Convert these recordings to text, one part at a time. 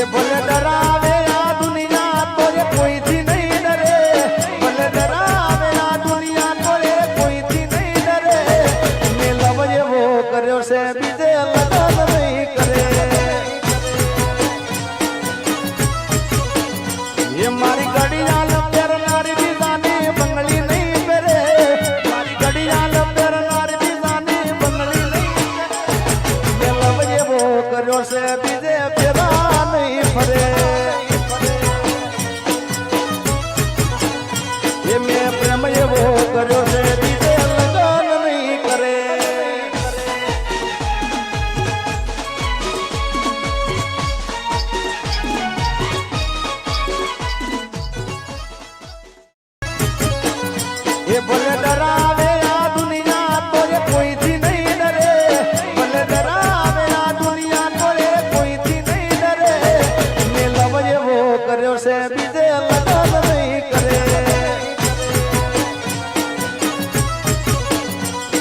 એ ભલે ડરાવે આ દુનિયા તો એ કોઈથી નહીં ડરે. ભલે ડરાવે આ દુનિયા તો એ કોઈથી નહીં ડરે. મેં લવ એવો કર્યો છે, બીજે લગન નહીં કરે. એ બીજે પ્રેમ એવો કર્યો છે, બીજે લગન નહીં કરે. એ ભલે ડરાવે આ દુનિયા તો એ કોઈથી નહીં ડરે. ભલે ડરાવે આ દુનિયા તો એ કોઈથી નહીં ડરે. મેં લવ એવો કર્યો છે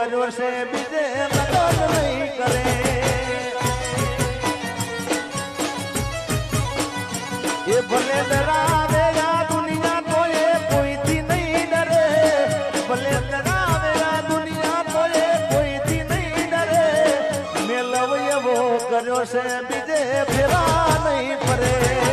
કર્યો છે, બીજે લગન નહીં કરે. એ ભલે ડરાવે આ દુનિયા તો એ કોઈથી નહીં ડરે. ભલે ડરાવે આ દુનિયા તો એ કોઈથી નહીં ડરે. મેં લવ એવો કર્યો છે, બીજે ફેરા નહીં ફરે.